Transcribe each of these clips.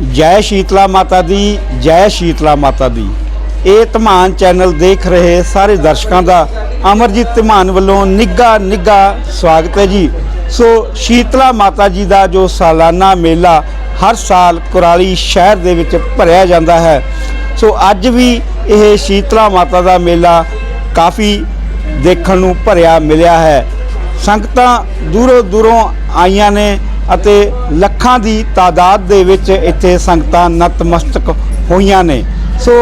ਜੈ ਸ਼ੀਤਲਾ ਮਾਤਾ ਦੀ, ਜੈ ਸ਼ੀਤਲਾ ਮਾਤਾ ਦੀ। ਇਹ ਧਮਾਨ ਚੈਨਲ ਦੇਖ ਰਹੇ ਸਾਰੇ ਦਰਸ਼ਕਾਂ ਦਾ ਅਮਰਜੀਤ ਧਮਾਨ ਵੱਲੋਂ ਨਿੱਘਾ ਨਿੱਘਾ ਸਵਾਗਤ ਹੈ ਜੀ। ਸੋ ਸ਼ੀਤਲਾ ਮਾਤਾ ਜੀ ਦਾ ਜੋ ਸਾਲਾਨਾ ਮੇਲਾ ਹਰ ਸਾਲ ਕੁਰਾਲੀ ਸ਼ਹਿਰ ਦੇ ਵਿੱਚ ਭਰਿਆ ਜਾਂਦਾ ਹੈ। ਸੋ ਅੱਜ ਵੀ ਇਹ ਸ਼ੀਤਲਾ ਮਾਤਾ ਦਾ ਮੇਲਾ ਕਾਫੀ ਦੇਖਣ ਨੂੰ ਭਰਿਆ ਮਿਲਿਆ ਹੈ। ਸੰਗਤਾਂ ਦੂਰੋਂ ਦੂਰੋਂ ਆਈਆਂ ਨੇ। ਅਤੇ ਲੱਖਾਂ ਦੀ ਤਾਦਾਦ ਦੇ ਵਿੱਚ ਇੱਥੇ ਸੰਗਤਾਂ ਨਤਮਸਤਕ ਹੋਈਆਂ ਨੇ। ਸੋ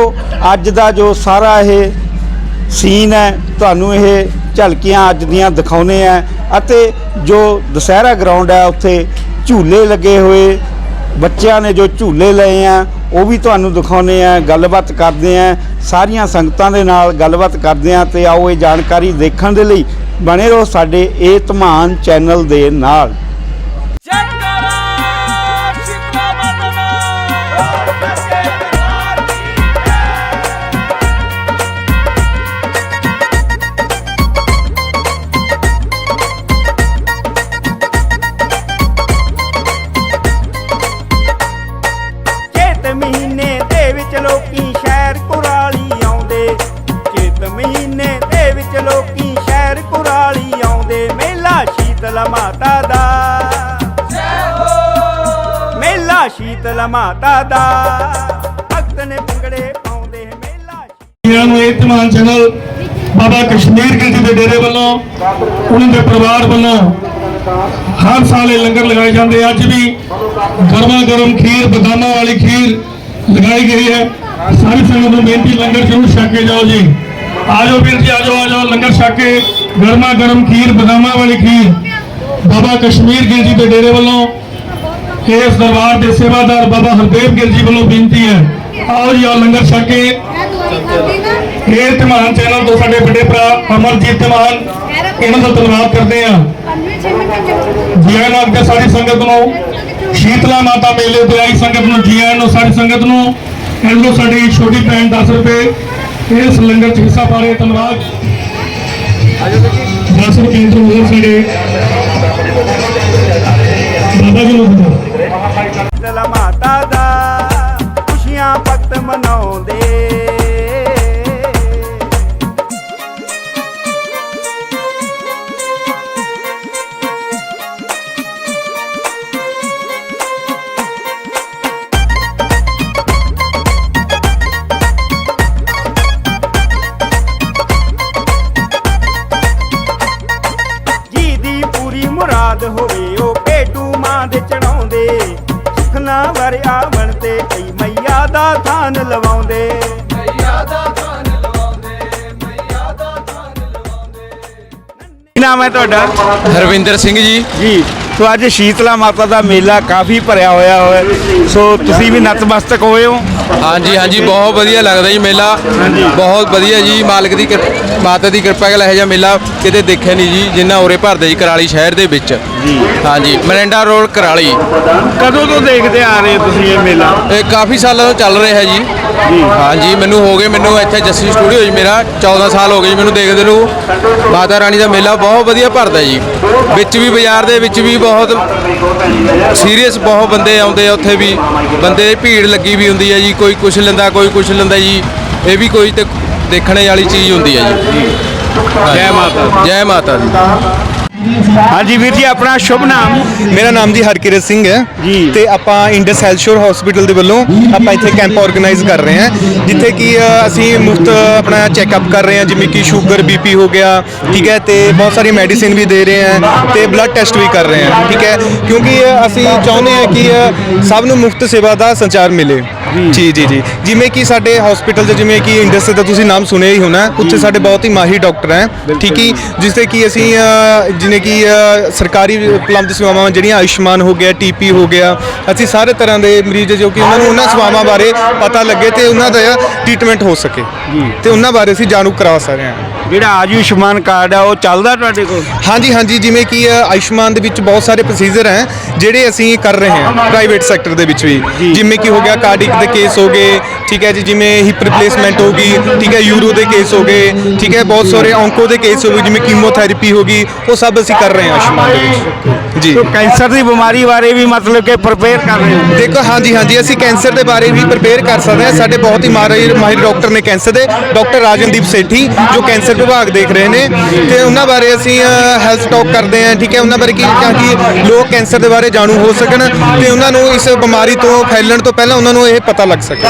ਅੱਜ ਦਾ ਜੋ ਸਾਰਾ ਇਹ ਸੀਨ ਹੈ, ਤੁਹਾਨੂੰ ਇਹ ਝਲਕੀਆਂ ਅੱਜ ਦੀਆਂ ਦਿਖਾਉਨੇ ਆ ਅਤੇ ਜੋ ਦੁਸਹਿਰਾ ਗਰਾਊਂਡ ਹੈ, ਉੱਥੇ ਝੂਲੇ ਲੱਗੇ ਹੋਏ, ਬੱਚਿਆਂ ਨੇ ਜੋ ਝੂਲੇ ਲਏ ਆ, ਉਹ ਵੀ ਤੁਹਾਨੂੰ ਦਿਖਾਉਨੇ ਆ, ਗੱਲਬਾਤ ਕਰਦੇ ਆ, ਸਾਰੀਆਂ ਸੰਗਤਾਂ ਦੇ ਨਾਲ ਗੱਲਬਾਤ ਕਰਦੇ ਆ ਤੇ ਆਓ ਇਹ ਜਾਣਕਾਰੀ ਦੇਖਣ ਦੇ ਲਈ ਬਣੇ ਰਹੋ ਸਾਡੇ ਇਹ ਧਮਾਨ ਚੈਨਲ ਦੇ ਨਾਲ। ਮੇਲਾ ਮਾਤਾ ਦਾ। ਭਗਤ ਨੇ ਭੰਗੜੇ ਪਾਉਂਦੇ ਮੇਲਾ ਇਹਨਾਂ ਨੂੰ ਇਹ ਧਮਾਨ ਚੈਨਲ, ਬਾਬਾ ਕਸ਼ਮੀਰ ਗਿਲ ਦੇ ਡੇਰੇ ਵੱਲੋਂ, ਉਹਨਾਂ ਦੇ ਪਰਿਵਾਰ ਵੱਲੋਂ ਹਰ ਸਾਲ ਇਹ ਲੰਗਰ ਲਗਾਏ ਜਾਂਦੇ ਅੱਜ ਵੀ ਗਰਮਾ ਗਰਮ ਖੀਰ, ਬਦਾਮਾਂ ਵਾਲੀ ਖੀਰ ਲਗਾਈ ਗਈ ਹੈ। ਸਾਰੀ ਸੰਗਤ ਨੂੰ ਬੇਨਤੀ, ਲੰਗਰ ਜ਼ਰੂਰ ਛਕ ਕੇ ਜਾਓ ਜੀ। ਆਜੋ ਵੀਰ ਜੀ, ਆਜੋ ਆਜੋ, ਲੰਗਰ ਛਕ ਕੇ ਗਰਮਾ ਗਰਮ ਖੀਰ, ਬਦਾਮਾਂ ਵਾਲੀ ਖੀਰ ਬਾਬਾ ਕਸ਼ਮੀਰ ਗਿਰਜੀ ਦੇ ਡੇਰੇ ਵੱਲੋਂ ਇਸ ਦਰਬਾਰ ਦੇ ਸੇਵਾਦਾਰ ਬਾਬਾ ਹਰਦੇਵ ਗਿਲ ਜੀ ਵੱਲੋਂ ਬੇਨਤੀ ਹੈ। ਆਓ ਜੀ ਆਓ ਲੰਗਰ ਛਕ ਕੇ ਇਹ ਧਮਾਨ ਚੈਨਲ ਤੋਂ ਸਾਡੇ ਵੱਡੇ ਭਰਾ ਅਮਰਜੀਤ ਧਮਾਨ ਇਹਨਾਂ ਦਾ ਧੰਨਵਾਦ ਕਰਦੇ ਆ ਜੀ ਆਇਆਂ ਨੂੰ ਅੱਗੇ ਸਾਰੀ ਸੰਗਤ ਨੂੰ, ਸ਼ੀਤਲਾ ਮਾਤਾ ਮੇਲੇ ਤੇ ਆਈ ਸੰਗਤ ਨੂੰ ਜੀ ਆਇਆਂ ਨੂੰ ਸਾਰੀ ਸੰਗਤ ਨੂੰ, ਇਹਨੂੰ ਸਾਡੀ ਛੋਟੀ ਭੈਣ 10 ਰੁਪਏ, ਇਸ ਲੰਗਰ ਚ ਹਿੱਸਾ ਪਾ ਰਹੇ ਧੰਨਵਾਦ। ਦਸ ਰੁਪਏ ਤੋਂ ਹੋਰ ਸਾਡੇ, ਬਾਬਾ ਜੀ ਨੂੰ ਦਿਓ। ਮਾਤਾ ਦਾ ਖੁਸ਼ੀਆਂ ਭਗਤ ਮਨਾਉਂਦੇ ਤੇ ਕਈ ਮਈਆ ਦਾ ਥਾਨ ਲਵਾਉਂਦੇ। ਕੀ ਨਾਮ ਹੈ ਤੁਹਾਡਾ? ਹਰਵਿੰਦਰ ਸਿੰਘ ਜੀ। ਜੀ ਸੋ ਅੱਜ ਸ਼ੀਤਲਾ ਮਾਤਾ ਦਾ ਮੇਲਾ ਕਾਫੀ ਭਰਿਆ ਹੋਇਆ ਹੈ ਸੋ ਤੁਸੀਂ ਵੀ ਨਤਮਸਤਕ ਹੋਏ ਹੋ। ਹਾਂਜੀ ਹਾਂਜੀ ਬਹੁਤ ਵਧੀਆ ਲੱਗਦਾ ਜੀ ਮੇਲਾ। ਬਹੁਤ ਵਧੀਆ ਜੀ ਮਾਲਕ ਦੀ ਮਾਤਾ ਦੀ ਕਿਰਪਾ ਨਾਲ ਇਹੋ ਜਿਹਾ ਮੇਲਾ ਕਿਤੇ ਦੇਖਿਆ ਨਹੀਂ ਜੀ ਜਿੰਨਾ ਉਰੇ ਭਰਦਾ ਜੀ ਕਰਾਲੀ ਸ਼ਹਿਰ ਦੇ ਵਿੱਚ। ਜੀ ਹਾਂਜੀ ਮਰਿੰਡਾ ਰੋਡ ਕਰਾਲੀ। ਕਦੋਂ ਤੋਂ ਦੇਖਦੇ ਆ ਰਹੇ ਹੋ ਤੁਸੀਂ ਇਹ ਮੇਲਾ? ਇਹ ਕਾਫੀ ਸਾਲਾਂ ਤੋਂ ਚੱਲ ਰਿਹਾ ਜੀ। ਹਾਂਜੀ ਮੈਨੂੰ ਹੋ ਗਏ ਮੈਨੂੰ ਇੱਥੇ ਜੱਸੀ ਸਟੂਡੀਓ ਜੀ ਮੇਰਾ 14 ਸਾਲ ਹੋ ਗਏ ਜੀ ਮੈਨੂੰ ਦੇਖਦੇ ਨੂੰ। ਮਾਤਾ ਰਾਣੀ ਦਾ ਮੇਲਾ ਬਹੁਤ ਵਧੀਆ ਭਰਦਾ ਜੀ। ਵਿੱਚ ਵੀ ਬਾਜ਼ਾਰ ਦੇ ਵਿੱਚ ਵੀ ਬਹੁਤ ਸੀਰੀਅਸ ਬਹੁਤ ਬੰਦੇ ਆਉਂਦੇ ਆ ਉੱਥੇ ਵੀ। ਬੰਦੇ ਦੀ ਭੀੜ ਲੱਗੀ ਵੀ ਹੁੰਦੀ ਹੈ ਜੀ ਕੋਈ ਕੁਛ ਲੈਂਦਾ ਕੋਈ ਕੁਛ ਲੈਂਦਾ ਜੀ। ਇਹ ਵੀ ਕੋਈ ਤੇ ਦੇਖਣੇ ਵਾਲੀ ਚੀਜ਼ ਹੁੰਦੀ ਹੈ ਜੀ। ਜੈ। ਮਾਤਾ ਜੈ ਮਾਤਾ ਦੀ। ਹਾਂਜੀ ਵੀਰ ਜੀ ਆਪਣਾ ਸ਼ੁਭ ਨਾਮ? ਮੇਰਾ ਨਾਮ ਜੀ ਹਰਕਿਰਤ ਸਿੰਘ ਹੈ। ਜੀ। ਤੇ ਆਪਾਂ ਇੰਡਸ ਹੈਲਥ ਸ਼ੋਰ ਹਸਪੀਟਲ ਦੇ ਵੱਲੋਂ ਆਪਾਂ ਇੱਥੇ ਕੈਂਪ ਆਰਗੇਨਾਈਜ਼ ਕਰ ਰਹੇ ਹਾਂ। ਜਿੱਥੇ ਕਿ ਅ, ਅਸੀਂ ਮੁਫਤ ਆਪਣਾ ਚੈੱਕਅਪ ਕਰ ਰਹੇ ਹਾਂ ਜਿਵੇਂ ਕਿ ਸ਼ੂਗਰ ਬੀਪੀ ਹੋ ਗਿਆ ਠੀਕ ਹੈ ਤੇ ਬਹੁਤ ਸਾਰੀ ਮੈਡੀਸਿਨ ਵੀ ਦੇ ਰਹੇ ਹਾਂ ਤੇ ਬਲੱਡ ਟੈਸਟ ਵੀ ਕਰ ਰਹੇ ਹਾਂ ਠੀਕ ਹੈ। ਕਿਉਂਕਿ ਅ, ਅਸੀਂ ਚਾਹੁੰਦੇ ਹਾਂ ਕਿ ਅ, ਸਭ ਨੂੰ ਮੁਫਤ ਸੇਵਾ ਦਾ ਸੰਚਾਰ ਮਿਲੇ। ਜੀ। ਜੀ ਜੀ ਜਿਵੇਂ ਕਿ ਸਾਡੇ ਹਸਪੀਟਲ 'ਚ ਜਿਵੇਂ ਕਿ ਇੰਡਸ ਦਾ ਤੁਸੀਂ ਨਾਮ ਸੁਣਿਆ ਹੀ ਹੋਣਾ ਉੱਥੇ ਸਾਡੇ ਬਹੁਤ ਹੀ ਮਾਹਿਰ ਡਾਕਟਰ ਹੈ ਠੀਕ ਹੈ? ਜਿਸ ਤੇ ਕਿ ਅਸੀਂ ਜਿਵੇਂ ਕਿ ਸਰਕਾਰੀ ਉਪਲਬਧ ਸੇਵਾਵਾਂ ਜਿਹੜੀਆਂ ਆਯੁਸ਼ਮਾਨ ਹੋ ਗਿਆ ਟੀਪੀ ਹੋ ਗਿਆ ਅਸੀਂ ਸਾਰੇ ਤਰ੍ਹਾਂ ਦੇ ਮਰੀਜ਼ ਜੋ ਕਿ ਉਹਨਾਂ ਨੂੰ ਉਹਨਾਂ ਸੇਵਾਵਾਂ ਬਾਰੇ ਪਤਾ ਲੱਗੇ ਤੇ ਉਹਨਾਂ ਦਾ ਟ੍ਰੀਟਮੈਂਟ ਹੋ ਸਕੇ। ਤੇ ਉਹਨਾਂ ਬਾਰੇ ਅਸੀਂ ਜਾਣੂ ਕਰਵਾ ਸਕਦੇ ਹਾਂ। ਜਿਹੜਾ ਆਯੁਸ਼ਮਾਨ ਕਾਰਡ ਆ ਉਹ ਚੱਲਦਾ ਤੁਹਾਡੇ ਕੋਲ? ਹਾਂਜੀ ਹਾਂਜੀ ਜਿਵੇਂ ਕਿ ਆਯੁਸ਼ਮਾਨ ਦੇ ਵਿੱਚ ਬਹੁਤ ਸਾਰੇ ਪ੍ਰੋਸੀਜਰ ਹੈ ਜਿਹੜੇ ਅਸੀਂ ਕਰ ਰਹੇ ਹਾਂ ਪ੍ਰਾਈਵੇਟ ਸੈਕਟਰ ਦੇ ਵਿੱਚ ਵੀ। ਜਿਵੇਂ ਕਿ ਹੋ ਗਿਆ ਕਾਰਡਿਕ ਦੇ ਕੇਸ ਹੋ ਗਏ ਠੀਕ ਹੈ ਜੀ ਜਿਵੇਂ ਹਿਪ ਰਿਪਲੇਸਮੈਂਟ ਹੋ ਗਈ ਠੀਕ ਹੈ ਯੂਰੋ ਦੇ ਕੇਸ ਹੋ ਗਏ ਠੀਕ ਹੈ ਬਹੁਤ ਸਾਰੇ ਔਂਕੋ ਦੇ ਕੇਸ ਹੋ ਗਏ ਜਿਵੇਂ ਕੀਮੋਥੈਰੇਪੀ ਹੋ ਗਈ ਉਹ ਸਭ ਅਸੀਂ ਕਰ ਰਹੇ ਹਾਂ ਆਯੁਸ਼ਮਾਨ ਦੇ ਵਿੱਚ। ਜੀ। ਸੋ ਕੈਂਸਰ ਦੀ ਬਿਮਾਰੀ ਬਾਰੇ ਵੀ ਮਤਲਬ ਕਿ ਪ੍ਰਪੇਅਰ ਕਰ ਰਹੇ ਹੋ? ਦੇਖੋ ਹਾਂਜੀ ਹਾਂਜੀ ਅਸੀਂ ਕੈਂਸਰ ਦੇ ਬਾਰੇ ਵੀ ਪ੍ਰਪੇਅਰ ਕਰ ਸਕਦੇ ਹਾਂ। ਸਾਡੇ ਬਹੁਤ ਹੀ ਮਾਹਿਰ ਮਾਹਿਰ ਡਾਕਟਰ ਨੇ ਕੈਂਸਰ ਦੇ ਡਾਕਟਰ ਰਾਜਨਦੀਪ ਸੇਠੀ ਜੋ ਕੈਂਸਰ ਵਿਭਾਗ ਦੇਖ ਰਹੇ ਨੇ। ਤੇ ਉਹਨਾਂ ਬਾਰੇ ਅਸੀਂ ਹੈਲਥ ਟਾਕ ਕਰਦੇ ਹਾਂ ਠੀਕ ਹੈ ਉਹਨਾਂ ਬਾਰੇ ਕੀ ਤਾਂ ਕਿ ਲੋਕ ਕੈਂਸਰ ਦੇ ਬਾਰੇ ਜਾਣੂ ਹੋ ਸਕਣ ਤੇ ਉਹਨਾਂ ਨੂੰ ਇਸ ਬਿਮਾਰੀ ਤੋਂ ਫੈਲਣ ਤੋਂ ਪਹਿਲਾਂ ਉਹਨਾਂ ਨੂੰ ਇਹ ਪਤਾ ਲੱਗ ਸਕੇ।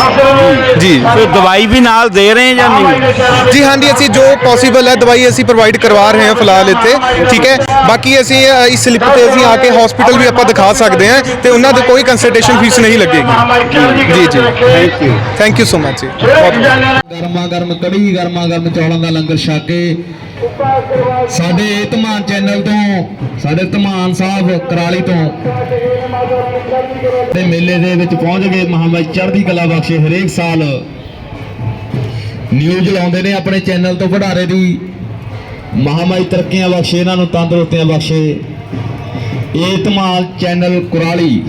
ਜੀ। ਸੋ ਦਵਾਈ ਵੀ ਨਾਲ ਦੇ ਰਹੇ ਜਾਂ ਨਹੀਂ? ਜੀ ਹਾਂਜੀ ਅਸੀਂ ਜੋ ਪੋਸੀਬਲ ਹੈ ਦਵਾਈ ਅਸੀਂ ਪ੍ਰੋਵਾਈਡ ਕਰਵਾ ਰਹੇ ਹਾਂ ਫਿਲਹਾਲ ਇੱਥੇ ਠੀਕ ਹੈ? ਬਾਕੀ ਅਸੀਂ ਇਸ ਸਲਿੱਪ ਤੇ ਅਸੀਂ ਆ ਕੇ ਹਸਪੀਟਲ ਵੀ ਆਪਾਂ ਦਿਖਾ ਸਕਦੇ ਹਾਂ ਤੇ ਉਹਨਾਂ ਦੇ ਕੋਈ ਕੰਸਲਟੇਸ਼ਨ ਫੀਸ ਨਹੀਂ ਲੱਗੇਗੀ। ਜੀ ਜੀ। Thank you thank you so much ਜੀ। ਗਰਮਾ ਗਰਮ ਕੜੀ ਗਰਮਾ ਗਰਮ ਚੌਲਾਂ ਦਾ ਲੰਗਰ ਛਕ ਕੇ ਸਾਡੇ ਧਮਾਨ ਚੈਨਲ ਤੋਂ ਸਾਡੇ ਧਮਾਨ ਸਾਹਿਬ ਕਰਾਲੀ ਤੋਂ ਤੇ ਮੇਲੇ ਦੇ ਵਿੱਚ ਪਹੁੰਚ ਗਏ ਮਹਾਮਾਈ ਚੜ੍ਹਦੀ ਕਲਾ ਬਖਸ਼ੇ ਹਰੇਕ ਸਾਲ। ਨਿਊਜ਼ ਲਾਉਂਦੇ ਨੇ ਆਪਣੇ ਚੈਨਲ ਤੋਂ ਵਡਾਰੇ ਦੀ। ਮਹਾਮਾਈ ਤਰੱਕੀਆਂ ਬਖਸ਼ੇ ਇਹਨਾਂ ਨੂੰ ਤੰਦਰੁਸਤੀਆਂ ਬਖਸ਼ੇ। ਇਹ ਚੈਨਲ ਕੁਰਾਲੀ।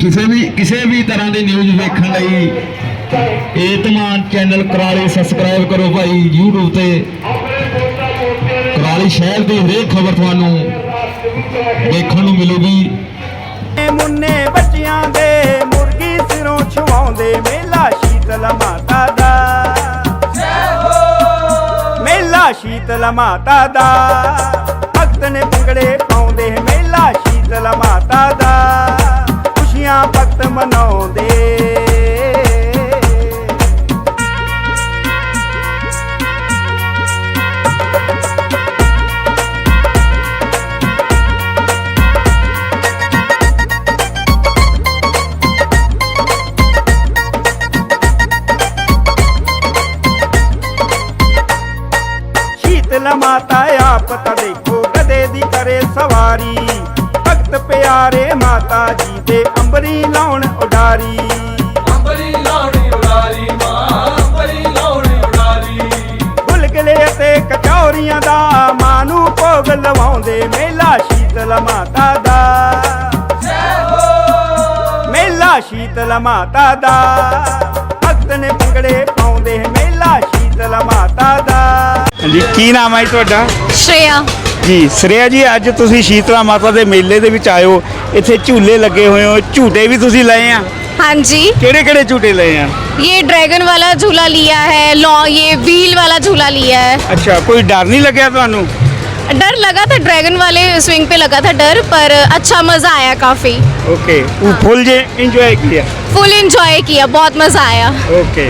ਕਿਸੇ ਵੀ ਕਿਸੇ ਵੀ ਤਰ੍ਹਾਂ ਦੀ ਨਿਊਜ਼ ਵੇਖਣ ਲਈ ਇਹ ਚੈਨਲ ਕਰਾਲੀ ਸਬਸਕ੍ਰਾਈਬ ਕਰੋ ਭਾਈ YouTube ਤੇ। ਕੁਰਾਲੀ ਸ਼ਹਿਰ ਦੀ ਹਰੇਕ ਖਬਰ ਤੁਹਾਨੂੰ ਦੇਖਣ ਨੂੰ ਮਿਲੂਗੀ। ਮੁੰਨੇ ਬੱਚਿਆਂ ਦੇ ਮੁਰਗੀ ਸਿਰੋਂ ਛਵਾਉਂਦੇ ਮੇਲਾ ਸ਼ੀਤਲ ਮਾਤਾ ਦਾ। ਮੇਲਾ ਸ਼ੀਤਲ ਮਾਤਾ ਦਾ। ਭਗਤ ਨੇ ਭੰਗੜੇ ਪਾਉਂਦੇ ਮੇਲਾ ਸ਼ੀਤਲ ਮਾਤਾ ਦਾ। ਖੁਸ਼ੀਆਂ ਭਗਤ ਮਨਾਉਂਦੇ। ਸ਼ੀਤਲ ਮਾਤਾ ਆਪ ਤਾਂ ਦੇਖੋ ਗਦੇ ਦੀ ਕਰੇ ਸਵਾਰੀ। ਭਗਤ ਪਿਆਰੇ ਮਾਤਾ ਜੀ ਦੇ ਅੰਬਰੀ ਲਾਉਣ ਉਡਾਰੀ। ਅੰਬਰੀ ਲਾਉਣੀ ਉਡਾਰੀ ਮਾਂ ਅੰਬਰੀ ਲਾਉਣੀ ਉਡਾਰੀ। ਗੁਲਗਲੇ ਅਤੇ ਕਚੌਰੀਆਂ ਦਾ ਮਾਂ ਨੂੰ ਭੋਗ ਲਵਾਉਂਦੇ ਮੇਲਾ ਸ਼ੀਤਲ ਮਾਤਾ ਦਾ। ਮੇਲਾ ਸ਼ੀਤਲ ਮਾਤਾ ਦਾ। ਭਗਤ ਨੇ ਭੰਗੜੇ ਪਾਉਂਦੇ ਮੇਲਾ ਸ਼ੀਤਲ ਮਾਤਾ ਦਾ। ਹਾਂਜੀ ਕੀ ਨਾਮ ਹੈ ਤੁਹਾਡਾ ਸ਼੍ਰੇਆ ਜੀ ਸ੍ਰੇਆ ਜੀ ਅੱਜ ਤੁਸੀਂ ਸ਼ੀਤਲਾ ਮਾਤਾ ਦੇ ਮੇਲੇ ਦੇ ਵਿੱਚ ਆਏ ਹੋ ਇੱਥੇ ਝੂਲੇ ਲੱਗੇ ਹੋਏ ਹੋ ਝੂਟੇ ਵੀ ਤੁਸੀਂ ਲਏ ਆ हाँ जी ਕਿਹੜੇ ਕਿਹੜੇ ਝੂਟੇ ਲਏ ਆ ये ड्रैगन वाला झूला लिया है लॉ ये व्हील वाला झूला लिया है ਅੱਛਾ ਕੋਈ ਡਰ ਨਹੀਂ ਲੱਗਿਆ ਤੁਹਾਨੂੰ डर लगा था ड्रैगन वाले स्विंग पे लगा था डर पर अच्छा मज़ा आया काफ़ी ਓਕੇ ਉਹ ਫੁੱਲ ਜੇ ਇੰਜੋਏ ਕੀਤਾ फुल एंजॉय किया बहुत मज़ा आया ਓਕੇ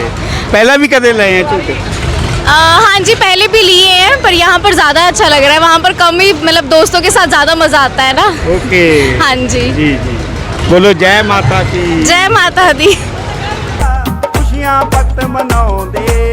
ਪਹਿਲਾਂ ਵੀ ਕਦੇ ਲਏ ਆ ਝੂਟੇ आ, हाँ जी पहले भी लिए हैं पर यहाँ पर ज़्यादा अच्छा लग रहा है। वहाँ पर कम ही मतलब दोस्तों के साथ ज़्यादा मज़ा आता है ना? ओके। हाँ जी। जी जी। बोलो जय माता की। जय माता दी। खुशियाँ भक्त मनाओ दे।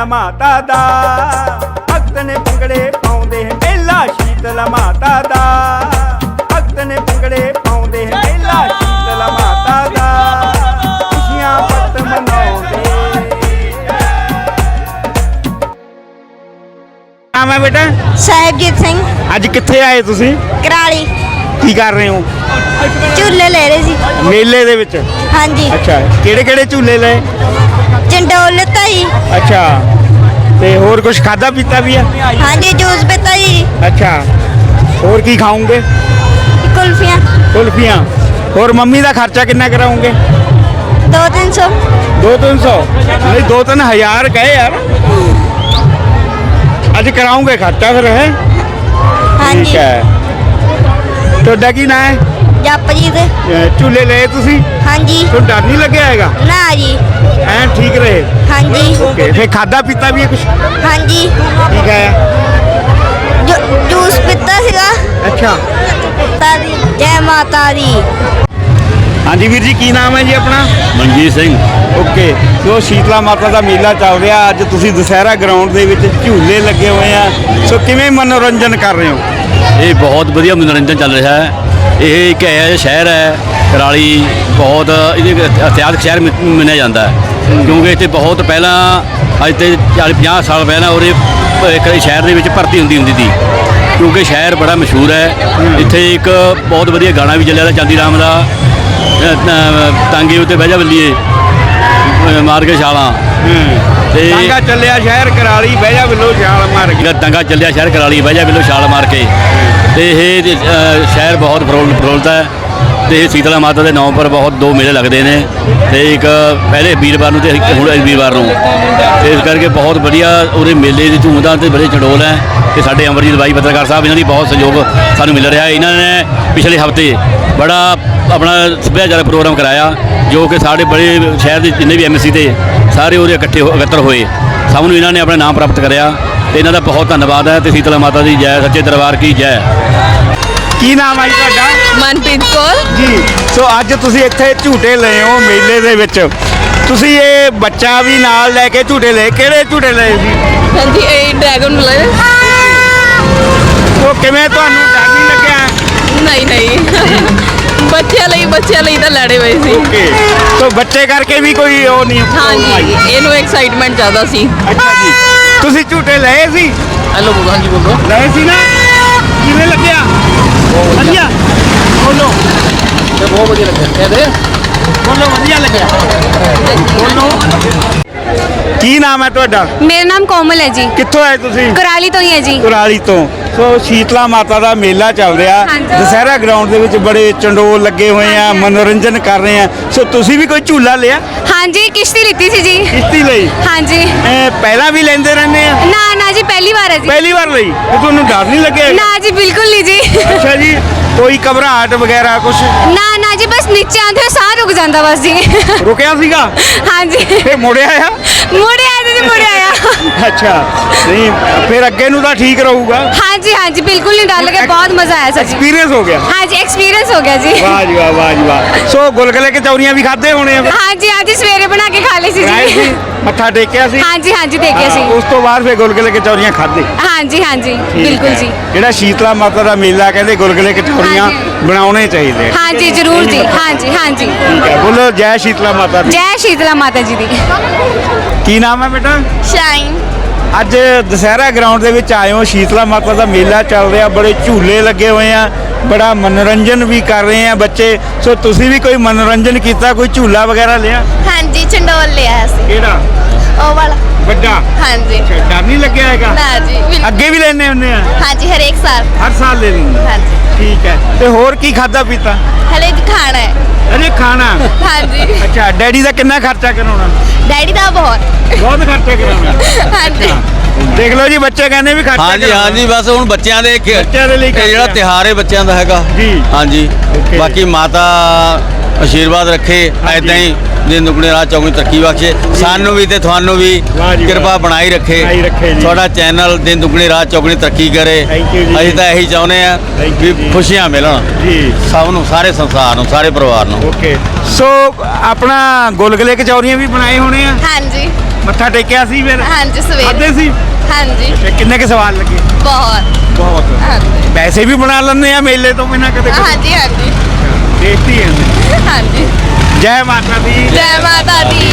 ਸ਼ੀਤਲ ਮਾਤਾ ਦਾ। ਭਗਤ ਨੇ ਭੰਗੜੇ ਪਾਉਂਦੇ ਮੇਲਾ ਸ਼ੀਤਲ ਮਾਤਾ ਦਾ। ਭਗਤ ਨੇ ਭੰਗੜੇ ਪਾਉਂਦੇ ਮੇਲਾ ਸ਼ੀਤਲ ਮਾਤਾ ਦਾ। ਖੁਸ਼ੀਆਂ ਭਗਤ ਮਨਾਉਂਦੇ। ਹੈ ਬੇਟਾ? ਸਾਹਿਬਜੀਤ ਸਿੰਘ। ਅੱਜ ਕਿੱਥੇ ਆਏ ਤੁਸੀਂ? ਕਰਾਲੀ। ਕੀ ਕਰ ਰਹੇ ਹੋ? ਝੂਲੇ ਲੈ ਰਹੇ ਸੀ। ਮੇਲੇ ਦੇ ਵਿੱਚ? ਹਾਂਜੀ। ਅੱਛਾ ਕਿਹੜੇ ਕਿਹੜੇ ਝੂਲੇ ਲਏ? ਚੰਡੋਲ ਲਿੱਤਾ ਜੀ ਅੱਛਾ ਤੇ ਹੋਰ ਕੁਝ ਖਾਦਾ ਪੀਤਾ ਵੀ ਆ? ਹਾਂਜੀ ਜੂਸ ਪੀਤਾ ਜੀ ਅੱਛਾ ਹੋਰ ਕੀ ਖਾਓਗੇ? ਕੁਲਫੀਆਂ। ਕੁਲਫੀਆਂ। ਹੋਰ ਮੰਮੀ ਦਾ ਖਰਚਾ ਕਿੰਨਾ ਕਰਾਉਂਗੇ 2-300 2-300 ਨਹੀਂ 2-3000 ਗਏ ਯਾਰ। ਅੱਜ ਕਰਾਉਂਗੇ ਖਰਚਾ ਫਿਰ ਹੈ? ਹਾਂਜੀ। ਹੈ। ਤੁਹਾਡਾ ਕੀ ਨਾਂ ਹੈ? ਜਪਜੀਤ ਅਹ ਝੂਲੇ ਲਏ ਤੁਸੀਂ? ਹਾਂਜੀ। ਤੁਹਾਨੂੰ ਡਰ ਨਹੀਂ ਲੱਗਿਆ ਹੈਗਾ? ਨਾ ਜੀ। ਐਨ ਠੀਕ ਰਹੇ? ਹਾਂਜੀ। ਓਕੇ ਫੇ ਖਾਦਾ ਪੀਤਾ ਵੀ ਹੈ ਕੁਝ ਹਾਂਜੀ। ਠੀਕ ਹੈ ਜੂ- ਜੂਸ ਪੀਤਾ ਸੀਗਾ। ਅੱਛਾ। ਮਾਤਾ ਦੀ ਜੈ ਮਾਤਾ ਦੀ। ਹਾਂਜੀ ਵੀਰ ਜੀ ਕੀ ਨਾਮ ਹੈ ਜੀ ਆਪਣਾ? ਮਨਜੀਤ ਸਿੰਘ। ਓਕੇ ਸੋ ਸ਼ੀਤਲਾ ਮਾਤਾ ਦਾ ਮੇਲਾ ਚੱਲ ਰਿਹਾ। ਅੱਜ ਤੁਸੀਂ ਦੁਸਹਿਰਾ ਗਰਾਊਂਡ ਦੇ ਵਿੱਚ ਝੂਲੇ ਲੱਗੇ ਹੋਏ ਆ। ਸੋ ਕਿਵੇਂ ਮਨੋਰੰਜਨ ਕਰ ਰਹੇ ਹੋ? ਇਹ ਬਹੁਤ ਵਧੀਆ ਮਨੋਰੰਜਨ ਚੱਲ ਰਿਹਾ ਹੈ। ਇਹ ਇੱਕ ਹੈ ਸ਼ਹਿਰ ਹੈ ਕਰਾਲੀ ਬਹੁਤ ਇਹਦੇ ਇਤਿਹਾਸਕ ਸ਼ਹਿਰ ਮੰਨ- ਮੰਨਿਆ ਜਾਂਦਾ ਹੈ। ਕਿਉਂਕਿ ਇੱਥੇ ਬਹੁਤ ਪਹਿਲਾਂ ਅੱਜ ਤੇ 40 50 ਸਾਲ ਪਹਿਲਾਂ ਉਰੇ ਇੱਕ ਸ਼ਹਿਰ ਦੇ ਵਿੱਚ ਭਰਤੀ ਹੁੰਦੀ ਹੁੰਦੀ ਸੀ। ਕਿਉਂਕਿ ਸ਼ਹਿਰ ਬੜਾ ਮਸ਼ਹੂਰ ਹੈ। ਇੱਥੇ ਇੱਕ ਬਹੁਤ ਵਧੀਆ ਗਾਣਾ ਵੀ ਚੱਲਿਆ ਤਾ ਚਾਂਦੀ ਰਾਮ ਦਾ। ਅ, ਉੱਤੇ ਬਹਿ ਜਾ ਬੱਲੀਏ ਮਾਰ ਕੇ ਛਾਲਾਂ ਤੇ ਟਾਂਗਾ ਚੱਲਿਆ ਸ਼ਹਿਰ ਕਰਾਲੀ ਬਹਿ ਜਾ ਬਿੱਲੋ ਛਾਲ ਮਾਰ ਕੇ। ਦੰਗਾ ਚੱਲਿਆ ਸ਼ਹਿਰ ਕਰਾਲੀ ਵਜ੍ਹਾ ਵੱਲੋਂ ਛਾਲ ਮਾਰ ਕੇ। ਤੇ ਇਹ ਸ਼ਹਿਰ ਬਹੁਤ ਫਰੋਲ ਫਰੋਲਦਾ ਹੈ। ਤੇ ਇਹ ਸੀਤਲਾ ਮਾਤਾ ਦੇ ਨਾਮ ਪਰ ਬਹੁਤ ਦੋ ਮੇਲੇ ਲੱਗਦੇ ਨੇ ਤੇ ਇੱਕ ਪਹਿਲੇ ਵੀਰਵਾਰ ਨੂੰ ਤੇ ਇੱਕ ਹੁਣ ਇਸ ਵੀਰਵਾਰ ਨੂੰ। ਇਸ ਕਰਕੇ ਬਹੁਤ ਵਧੀਆ ਉਹਦੇ ਮੇਲੇ ਦੀ ਧੂਮਧਾਮ ਤੇ ਬੜੇ ਚੜੋਲ ਹੈ ਤੇ ਸਾਡੇ ਅਮਰਜੀਤ ਬਾਈ ਪੱਤਰਕਾਰ ਸਾਹਿਬ ਇਹਨਾਂ ਦੀ ਬਹੁਤ ਸਹਿਯੋਗ ਸਾਨੂੰ ਮਿਲ ਰਿਹਾ ਹੈ। ਇਹਨਾਂ ਨੇ ਪਿਛਲੇ ਹਫ਼ਤੇ ਬੜਾ ਆਪਣਾ ਸੱਭਿਆਚਾਰਕ ਪ੍ਰੋਗਰਾਮ ਕਰਾਇਆ ਜੋ ਕਿ ਸਾਡੇ ਬੜੇ ਸ਼ਹਿਰ ਦੇ ਜਿੰਨੇ ਵੀ ਐਮਸੀ ਤੇ ਸਾਰੇ ਉਹਦੇ ਇਕੱਠੇ ਹੋ- ਇਕੱਤਰ ਹੋਏ। ਸਭ ਨੂੰ ਇਹਨਾਂ ਨੇ ਆਪਣਾ ਨਾਮ ਪ੍ਰਾਪਤ ਕਰਿਆ ਤੇ ਇਹਨਾਂ ਦਾ ਬਹੁਤ ਧੰਨਵਾਦ ਹੈ ਤੇ ਸੀਤਲਾ ਮਾਤਾ ਦੀ ਜੈ, ਸੱਚੇ ਦਰਬਾਰ ਕੀ ਜੈ। ਕੀ ਨਾਮ ਹੈ ਜੀ ਤੁਹਾਡਾ? ਮਨਪ੍ਰੀਤ ਕੋਲ ਜੀ ਸੋ ਅੱਜ ਤੁਸੀਂ ਇੱਥੇ ਝੂਟੇ ਲਏ ਹੋ ਮੇਲੇ ਦੇ ਵਿੱਚ। ਤੁਸੀਂ ਇਹ ਬੱਚਾ ਵੀ ਨਾਲ ਲੈ ਕੇ ਝੂਟੇ ਲਏ। ਕਿਹੜੇ ਝੂਟੇ ਲਏ ਸੀ? ਹਾਂਜੀ ਇਹ ਡਰੈਗਨ ਲੈ ਉਹ ਕਿਵੇਂ ਤੁਹਾਨੂੰ ਡਰ ਲੱਗਿਆ? ਨਹੀਂ ਨਹੀਂ। ਬੱਚਿਆਂ ਲਈ ਬੱਚਿਆਂ ਲਈ ਤਾਂ ਲੜੇ ਹੋਏ ਸੀ। ਓਕੇ। ਸੋ ਬੱਚੇ ਕਰਕੇ ਵੀ ਕੋਈ ਉਹ ਨਹੀਂ। ਹਾਂਜੀ ਇਹਨੂੰ ਐਕਸਾਈਟਮੈਂਟ ਜ਼ਿਆਦਾ ਸੀ। ਅੱਛਾ ਜੀ। ਤੁਸੀਂ ਝੂਟੇ ਲਏ ਸੀ? ਹੈਲੋ ਬੋਲੋ ਲਏ ਸੀ ਨਾ? ਕਿਵੇਂ ਲੱਗਿਆ? ਵਧੀਆ। ਬੋਲੋ ਬਹੁਤ ਵਧੀਆ ਲੱਗਿਆ ਕਹਦੇ ਬੋਲੋ ਵਧੀਆ ਲੱਗਿਆ ਬੋਲੋ ਕੀ ਨਾਮ ਹੈ ਤੁਹਾਡਾ ਮੇਰਾ ਨਾਮ ਕੋਮਲ ਹੈ ਜੀ ਕਿੱਥੋਂ ਆਏ ਤੁਸੀਂ ਕਰਾਲੀ ਤੋਂ ਹੀ ਹੈ ਜੀ ਕੁਰਾਲੀ ਤੋਂ ਸੋ ਸ਼ੀਤਲਾ ਮਾਤਾ ਦਾ ਮੇਲਾ ਚੱਲ ਰਿਹਾ। ਦੁਸਹਿਰਾ ਗਰਾਊਂਡ ਦੇ ਵਿੱਚ ਬੜੇ ਚੰਡੋਲ ਲੱਗੇ ਹੋਏ ਆ ਮਨੋਰੰਜਨ ਕਰ ਰਹੇ ਆ। ਸੋ ਤੁਸੀਂ ਵੀ ਕੋਈ ਝੂਲਾ ਲਿਆ? ਹਾਂਜੀ ਕਿਸ਼ਤੀ ਲਿੱਤੀ ਸੀ ਜੀ। ਕਿਸ਼ਤੀ ਲਈ? ਹਾਂਜੀ। ਪਹਿਲਾਂ ਵੀ ਲੈਂਦੇ ਰਹਿੰਦੇ ਆ? ਨਾ ਨਾ ਜੀ ਪਹਿਲੀ ਵਾਰ ਹੈ ਜੀ। ਪਹਿਲੀ ਵਾਰ ਲਈ? ਤੇ ਤੁਹਾਨੂੰ ਡਰ ਨਹੀਂ ਲੱਗਿਆ ਨਾ ਜੀ ਬਿਲਕੁਲ ਨਹੀਂ ਜੀ। ਅੱਛਾ ਜੀ ਕੋਈ ਘਬਰਾਹਟ ਵਗੈਰਾ ਕੁਝ ਨਾ ਨਾ ਜੀ ਬਸ ਨੀਚੇ ਆਂਦੇ ਸਾਹ ਰੁਕ ਜਾਂਦਾ ਬਸ ਜੀ। ਰੁਕਿਆ ਸੀਗਾ? ਹਾਂਜੀ। ਫੇ ਮੁੜਿਆ ਆ? ਮੁੜੇ ਜੀ ਮੁੜੇ ਆਇਆ। ਅੱਛਾ ਨਹੀਂ ਫਿਰ ਅੱਗੇ ਨੂੰ ਤਾਂ ਠੀਕ ਰਹੂਗਾ। ਹਾਂਜੀ ਹਾਂਜੀ ਬਿਲਕੁਲ ਨਹੀਂ ਡਰ ਲੱਗਿਆ ਬਹੁਤ ਮਜ਼ਾ ਆਇਆ ਜੀ। ਐਕਸਪੀਰੀਅੰਸ ਹੋ ਗਿਆ। ਹਾਂਜੀ ਐਕਸਪੀਰੀਅੰਸ ਹੋ ਗਿਆ ਜੀ। ਵਾਹ ਜੀ ਵਾਹ ਵਾਹ ਜੀ ਵਾਹ। ਸੋ ਗੁਲਗੁਲੇ ਕਚੌਰੀਆਂ ਵੀ ਖਾਦੇ ਹੋਣੇ ਆ ਫਿਰ? ਹਾਂਜੀ ਹਾਂਜੀ ਸਵੇਰੇ ਬਣਾ ਕੇ ਖਾ ਲਈ ਸੀ ਬਣਾਏ ਸੀ ਜੀ ਮੱਥਾ ਟੇਕਿਆ ਸੀ? ਹਾਂਜੀ ਹਾਂਜੀ ਦੇਖਿਆ ਸੀ। ਉਸ ਤੋਂ ਬਾਅਦ ਫਿਰ ਗੁਲਗੁਲੇ ਕਚੌਰੀਆਂ ਖਾਦੇ ਹਾਂਜੀ ਹਾਂਜੀ ਬਿਲਕੁਲ। ਜੀ। ਜਿਹੜਾ ਸ਼ੀਤਲਾ ਮਾਤਾ ਦਾ ਮੇਲਾ ਕਹਿੰਦੇ ਗੁਲਗੁਲੇ ਕਚੌਰੀਆਂ। ਬਣਾਉਣੇ ਚਾਹੀਦੇ ਹਾਂਜੀ ਜ਼ਰੂਰ ਜੀ। ਹਾਂਜੀ ਹਾਂਜੀ। ਬੋਲੋ ਜੈ ਸ਼ੀਤਲਾ ਮਾਤਾ ਦੀ। ਜੈ ਸ਼ੀਤਲਾ ਮਾਤਾ ਜੀ ਦੀ। ਕੀ ਨਾਮ ਹੈ ਬੇਟਾ? ਸ਼ਾਈਨ। ਅੱਜ ਦੁਸਹਿਰਾ ਗਰਾਊਂਡ ਦੇ ਵਿੱਚ ਆਏ ਹੋ ਸ਼ੀਤਲਾ ਮਾਤਾ ਦਾ ਮੇਲਾ ਚੱਲ ਰਿਹਾ ਬੜੇ ਝੂਲੇ ਲੱਗੇ ਹੋਏ ਆ ਬੜਾ ਮਨੋਰੰਜਨ ਵੀ ਕਰ ਰਹੇ ਆ ਬੱਚੇ। ਸੋ ਤੁਸੀਂ ਵੀ ਕੋਈ ਮਨੋਰੰਜਨ ਕੀਤਾ ਕੋਈ ਝੂਲਾ ਵਗੈਰਾ ਲਿਆ? ਹਾਂਜੀ ਚੰਡੋਲ ਲਿਆ ਸੀ ਕਿਹੜਾ? ਉਹ ਵਾਲਾ। ਵੱਡਾ? ਹਾਂਜੀ। ਡਰ ਨਹੀਂ ਲੱਗਿਆ ਹੈਗਾ? ਨਾ ਜੀ ਬਿਲਕੁਲ। ਅੱਗੇ ਵੀ ਲੈਣੇ ਹੁੰਦੇ ਆ? ਹਾਂਜੀ ਹਰੇਕ ਸਾਲ। ਹਰ ਸਾਲ ਲੈ ਲੈਂਦੇ ਹਾਂਜੀ। ਠੀਕ ਹੈ। ਤੇ ਹੋਰ ਕੀ ਖਾਦਾ ਪੀਤਾ? ਹਲੇ ਖਾਣਾ ਹੈ। ਅਰੇ ਖਾਣਾ। ਹਾਂਜੀ। ਅੱਛਾ ਡੈਡੀ ਦਾ ਕਿੰਨਾ ਖਰਚਾ ਕਰਾਉਣਾ? ਡੈਡੀ ਦਾ ਬਹੁਤ। ਬਹੁਤ ਖਰਚਾ ਕਰਾਉਣਾ। ਹਾਂਜੀ। ਦੇਖ ਲਓ ਜੀ ਬੱਚੇ ਕਹਿੰਦੇ ਵੀ ਖਰਚਾ ਹਾਂਜੀ ਕਰਾਉਣਾ। ਹਾਂਜੀ ਬਸ ਹੁਣ ਬੱਚਿਆਂ ਦੇ ਇੱਕ- ਬੱਚਿਆਂ ਦੇ ਲਈ ਇਹ ਜਿਹੜਾ ਆ। ਤਿਹਾਰ ਹੈ ਬੱਚਿਆਂ ਦਾ ਹੈਗਾ। ਜੀ। ਹਾਂਜੀ। ਬਾਕੀ ਮਾਤਾ ਆਸ਼ੀਰਵਾਦ ਰੱਖੇ ਐਦਾਂ ਹੀ ਦਿਨ ਦੁਗਣੇ ਰਾਤ ਚੌਗਣੀ ਤਰੱਕੀ ਬਖਸ਼ੇ। ਸਾਨੂੰ ਵੀ ਤੇ ਤੁਹਾਨੂੰ ਵੀ। ਕਿਰਪਾ ਬਣਾਈ ਰੱਖੇ। ਤੁਹਾਡਾ ਚੈਨਲ ਦਿਨ ਦੁਗਣੀ ਰਾਤ ਚੌਗਣੀ ਤਰੱਕੀ ਕਰੇ। ਅਸੀਂ ਤਾਂ ਇਹੀ ਚਾਹੁੰਦੇ ਆ ਵੀ। ਖੁਸ਼ੀਆਂ ਮਿਲਣ। ਜੀ। ਸਭ ਨੂੰ ਸਾਰੇ ਸੰਸਾਰ ਨੂੰ ਸਾਰੇ ਪਰਿਵਾਰ ਨੂੰ। ਓਕੇ। ਸੋ ਆਪਣਾ ਗੁਲਗੁਲੇ ਕਚੌਰੀਆਂ ਵੀ ਬਣਾਏ ਹੋਣੇ ਆ? ਹਾਂਜੀ। ਮੱਥਾ ਟੇਕਿਆ ਸੀ ਫਿਰ? ਹਾਂਜੀ ਸਵੇਰੇ। ਖਾਦੇ ਸੀ? ਹਾਂਜੀ। ਕਿੰਨੇ ਕੇ ਸਵਾਲ ਲੱਗੇ? ਬਹੁਤ। ਬਹੁਤ। ਪੈਸੇ ਵੀ ਬਣਾ ਲੈਂਦੇ ਆ ਮੇਲੇ ਤੋਂ ਬਿਨਾਂ ਕਦੇ। ਹਾਂਜੀ ਹਾਂਜੀ। ਦੇਖਤੀ ਹੈ ਹਾਂਜੀ। ਜੈ ਮਾਤਾ ਦੀ। ਜੈ ਮਾਤਾ ਦੀ।